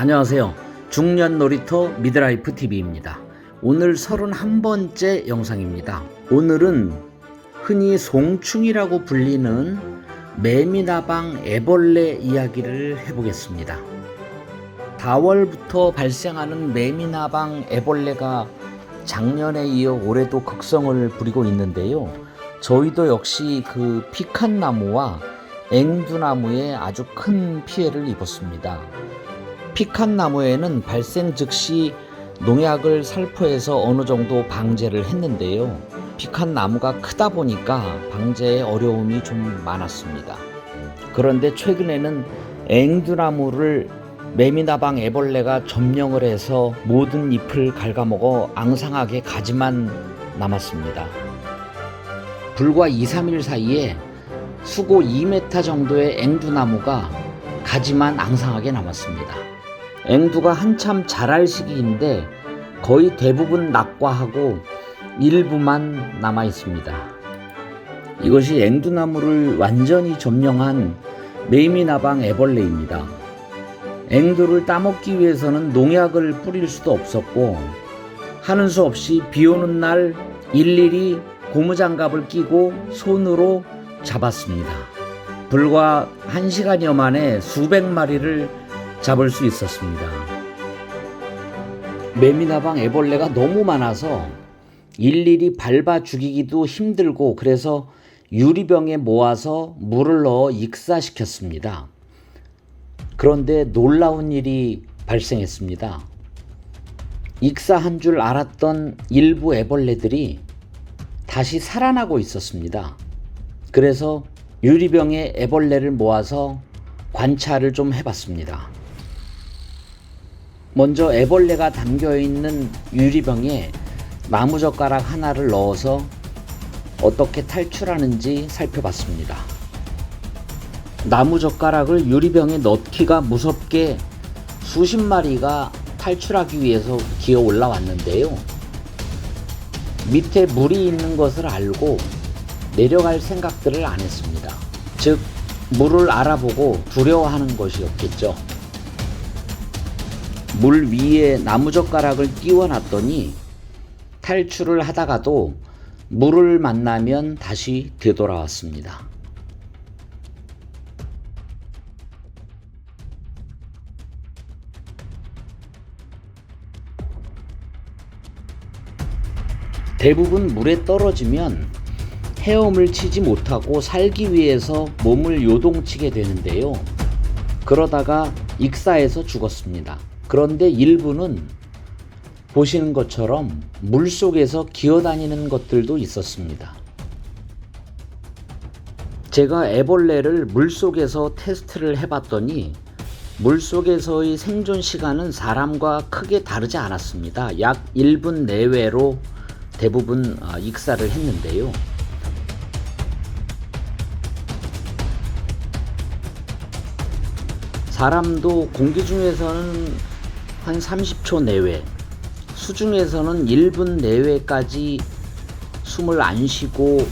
안녕하세요. 중년 놀이터 미드라이프 TV입니다. 오늘 31번째 영상입니다. 오늘은 흔히 송충이라고 불리는 매미나방 애벌레 이야기를 해보겠습니다. 4월부터 발생하는 매미나방 애벌레가 작년에 이어 올해도 극성을 부리고 있는데요. 저희도 역시 그 피칸나무와 앵두나무에 아주 큰 피해를 입었습니다. 피칸나무에는 발생 즉시 농약을 살포해서 어느 정도 방제를 했는데요. 피칸나무가 크다 보니까 방제에 어려움이 좀 많았습니다. 그런데 최근에는 앵두나무를 매미나방 애벌레가 점령을 해서 모든 잎을 갉아먹어 앙상하게 가지만 남았습니다. 불과 2, 3일 사이에 수고 2m 정도의 앵두나무가 가지만 앙상하게 남았습니다. 앵두가 한참 자랄 시기인데 거의 대부분 낙과하고 일부만 남아 있습니다. 이것이 앵두나무를 완전히 점령한 메이미나방 애벌레입니다. 앵두를 따먹기 위해서는 농약을 뿌릴 수도 없었고 하는 수 없이 비 오는 날 일일이 고무장갑을 끼고 손으로 잡았습니다. 불과 한 시간여 만에 수백 마리를 잡을 수 있었습니다. 매미나방 애벌레가 너무 많아서 일일이 밟아 죽이기도 힘들고 그래서 유리병에 모아서 물을 넣어 익사시켰습니다. 그런데 놀라운 일이 발생했습니다. 익사한 줄 알았던 일부 애벌레들이 다시 살아나고 있었습니다. 그래서 유리병에 애벌레를 모아서 관찰을 좀 해봤습니다. 먼저 애벌레가 담겨 있는 유리병에 나무젓가락 하나를 넣어서 어떻게 탈출하는지 살펴봤습니다. 나무젓가락을 유리병에 넣기가 무섭게 수십 마리가 탈출하기 위해서 기어 올라왔는데요. 밑에 물이 있는 것을 알고 내려갈 생각들을 안 했습니다. 즉, 물을 알아보고 두려워하는 것이었겠죠. 물 위에 나무젓가락을 띄워놨더니 탈출을 하다가도 물을 만나면 다시 되돌아왔습니다. 대부분 물에 떨어지면 헤엄을 치지 못하고 살기 위해서 몸을 요동치게 되는데요. 그러다가 익사해서 죽었습니다. 그런데 일부는 보시는 것처럼 물 속에서 기어다니는 것들도 있었습니다. 제가 애벌레를 물 속에서 테스트를 해봤더니 물 속에서의 생존 시간은 사람과 크게 다르지 않았습니다. 약 1분 내외로 대부분 아, 익사를 했는데요. 사람도 공기 중에서는 한 30초 내외, 수중에서는 1분 내외까지 숨을 안 쉬고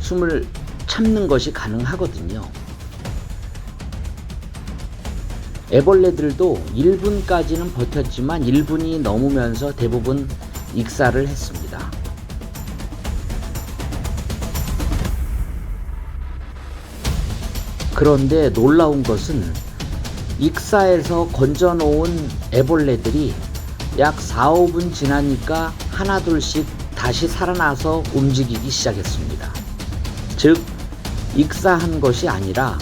숨을 참는 것이 가능하거든요. 애벌레들도 1분까지는 버텼지만 1분이 넘으면서 대부분 익사를 했습니다. 그런데 놀라운 것은 익사에서 건져놓은 애벌레들이 약 4, 5분 지나니까 하나둘씩 다시 살아나서 움직이기 시작했습니다. 즉, 익사한 것이 아니라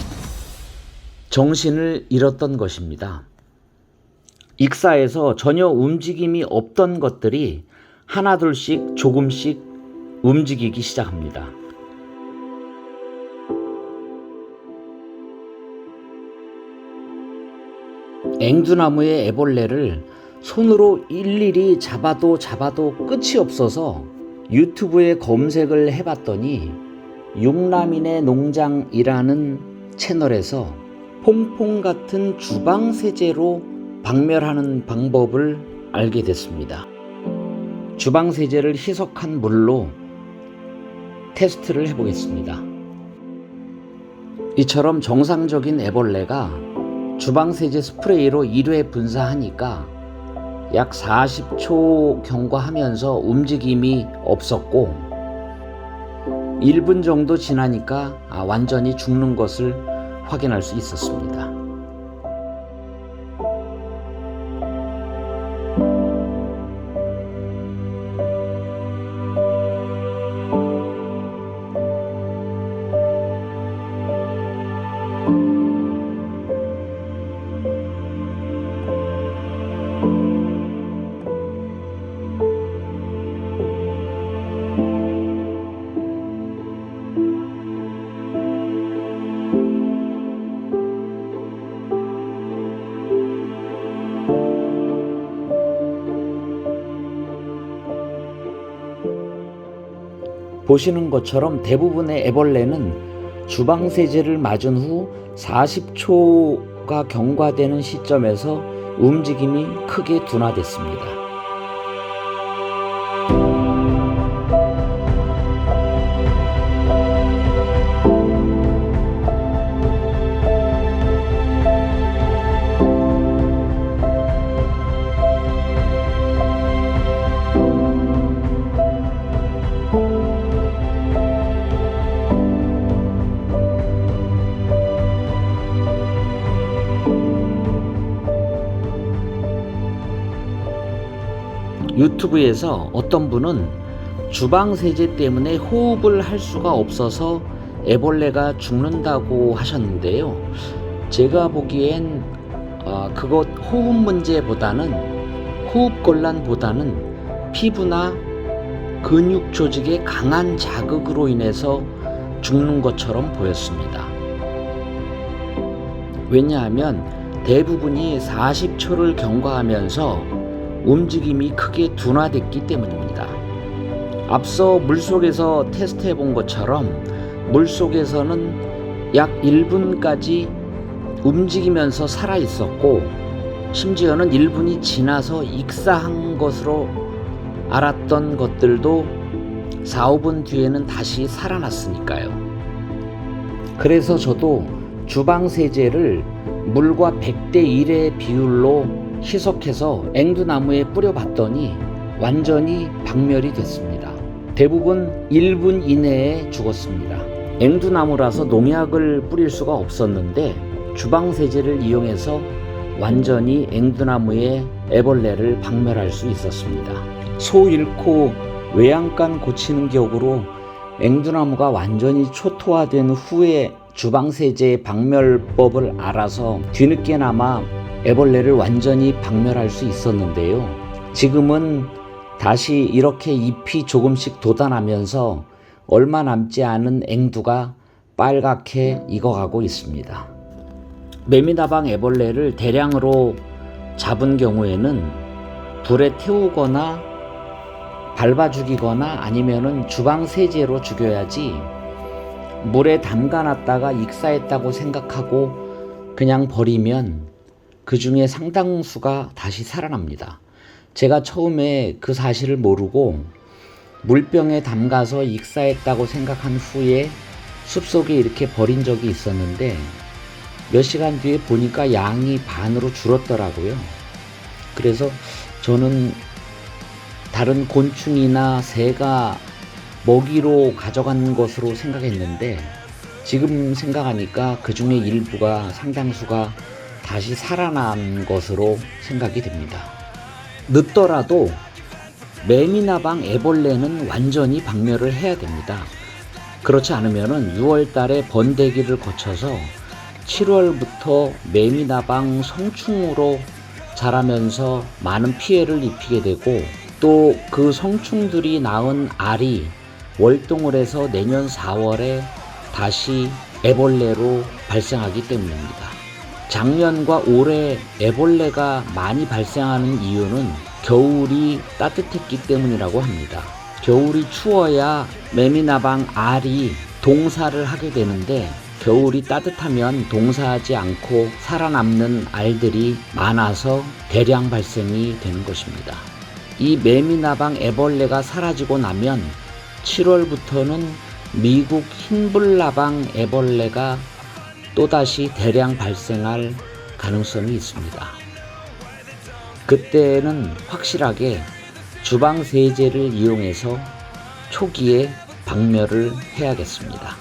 정신을 잃었던 것입니다. 익사에서 전혀 움직임이 없던 것들이 하나둘씩 조금씩 움직이기 시작합니다. 앵두나무의 애벌레를 손으로 일일이 잡아도 잡아도 끝이 없어서 유튜브에 검색을 해봤더니 육남인의 농장이라는 채널에서 퐁퐁 같은 주방 세제로 박멸하는 방법을 알게 됐습니다. 주방 세제를 희석한 물로 테스트를 해보겠습니다. 이처럼 정상적인 애벌레가 주방 세제 스프레이로 1회 분사하니까 약 40초 경과하면서 움직임이 없었고 1분 정도 지나니까 아, 완전히 죽는 것을 확인할 수 있었습니다. 보시는 것처럼 대부분의 애벌레는 주방 세제를 맞은 후 40초가 경과되는 시점에서 움직임이 크게 둔화됐습니다. 유튜브에서 어떤 분은 주방 세제 때문에 호흡을 할 수가 없어서 애벌레가 죽는다고 하셨는데요. 제가 보기엔 어, 그것 호흡 문제보다는 호흡 곤란보다는 피부나 근육 조직의 강한 자극으로 인해서 죽는 것처럼 보였습니다. 왜냐하면 대부분이 40초를 경과하면서 움직임이 크게 둔화됐기 때문입니다. 앞서 물속에서 테스트해 본 것처럼 물속에서는 약 1분까지 움직이면서 살아 있었고 심지어는 1분이 지나서 익사한 것으로 알았던 것들도 4, 5분 뒤에는 다시 살아났으니까요. 그래서 저도 주방 세제를 물과 100대 1의 비율로 희석해서 앵두나무에 뿌려봤더니 완전히 박멸이 됐습니다. 대부분 1분 이내에 죽었습니다. 앵두나무라서 농약을 뿌릴 수가 없었는데 주방세제를 이용해서 완전히 앵두나무의 애벌레를 박멸할 수 있었습니다. 소 잃고 외양간 고치는 격으로 앵두나무가 완전히 초토화된 후에 주방세제의 박멸법을 알아서 뒤늦게나마 애벌레를 완전히 박멸할 수 있었는데요. 지금은 다시 이렇게 잎이 조금씩 돋아나면서 얼마 남지 않은 앵두가 빨갛게 익어가고 있습니다. 매미다방 애벌레를 대량으로 잡은 경우에는 불에 태우거나 밟아 죽이거나 아니면은 주방 세제로 죽여야지 물에 담가 놨다가 익사했다고 생각하고 그냥 버리면 그 중에 상당수가 다시 살아납니다. 제가 처음에 그 사실을 모르고 물병에 담가서 익사했다고 생각한 후에 숲속에 이렇게 버린 적이 있었는데 몇 시간 뒤에 보니까 양이 반으로 줄었더라고요. 그래서 저는 다른 곤충이나 새가 먹이로 가져간 것으로 생각했는데 지금 생각하니까 그 중에 일부가 상당수가 다시 살아난 것으로 생각이 됩니다. 늦더라도 매미나방 애벌레는 완전히 박멸을 해야 됩니다. 그렇지 않으면 6월 달에 번데기를 거쳐서 7월부터 매미나방 성충으로 자라면서 많은 피해를 입히게 되고 또 그 성충들이 낳은 알이 월동을 해서 내년 4월에 다시 애벌레로 발생하기 때문입니다. 작년과 올해 애벌레가 많이 발생하는 이유는 겨울이 따뜻했기 때문이라고 합니다. 겨울이 추워야 매미나방 알이 동사를 하게 되는데 겨울이 따뜻하면 동사하지 않고 살아남는 알들이 많아서 대량 발생이 되는 것입니다. 이 매미나방 애벌레가 사라지고 나면 7월부터는 미국 흰불나방 애벌레가 또다시 대량 발생할 가능성이 있습니다. 그때는 확실하게 주방 세제를 이용해서 초기에 박멸을 해야겠습니다.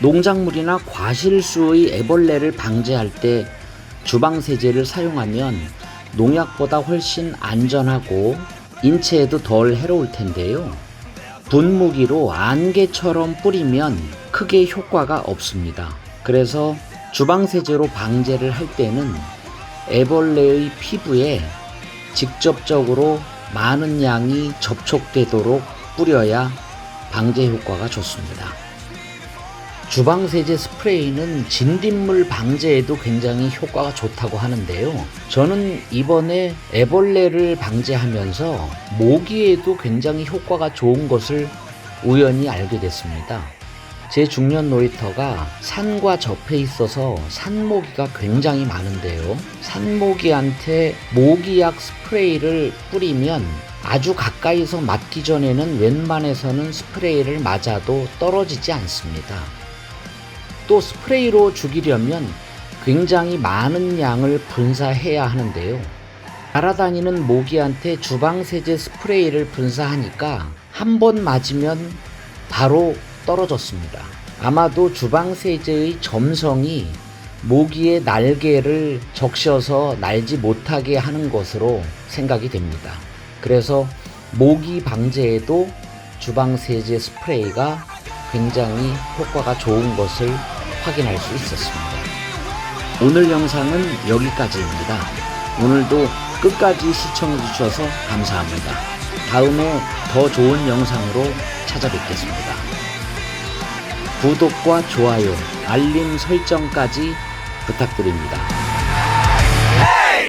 농작물이나 과실수의 애벌레를 방제할 때 주방 세제를 사용하면 농약보다 훨씬 안전하고 인체에도 덜 해로울 텐데요. 분무기로 안개처럼 뿌리면 크게 효과가 없습니다. 그래서 주방 세제로 방제를 할 때는 애벌레의 피부에 직접적으로 많은 양이 접촉되도록 뿌려야 방제 효과가 좋습니다. 주방세제 스프레이는 진딧물 방제에도 굉장히 효과가 좋다고 하는데요. 저는 이번에 애벌레를 방제하면서 모기에도 굉장히 효과가 좋은 것을 우연히 알게 됐습니다. 제 중년 놀이터가 산과 접해 있어서 산모기가 굉장히 많은데요. 산모기한테 모기약 스프레이를 뿌리면 아주 가까이서 맞기 전에는 웬만해서는 스프레이를 맞아도 떨어지지 않습니다. 또 스프레이로 죽이려면 굉장히 많은 양을 분사해야 하는데요. 날아다니는 모기한테 주방세제 스프레이를 분사하니까 한 번 맞으면 바로 떨어졌습니다. 아마도 주방세제의 점성이 모기의 날개를 적셔서 날지 못하게 하는 것으로 생각이 됩니다. 그래서 모기 방제에도 주방세제 스프레이가 굉장히 효과가 좋은 것을 확인할 수 있었습니다. 오늘 영상은 여기까지입니다. 오늘도 끝까지 시청해 주셔서 감사합니다. 다음에 더 좋은 영상으로 찾아뵙겠습니다. 구독과 좋아요, 알림 설정까지 부탁드립니다.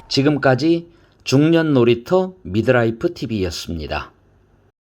지금까지 중년 놀이터 미드라이프 TV였습니다.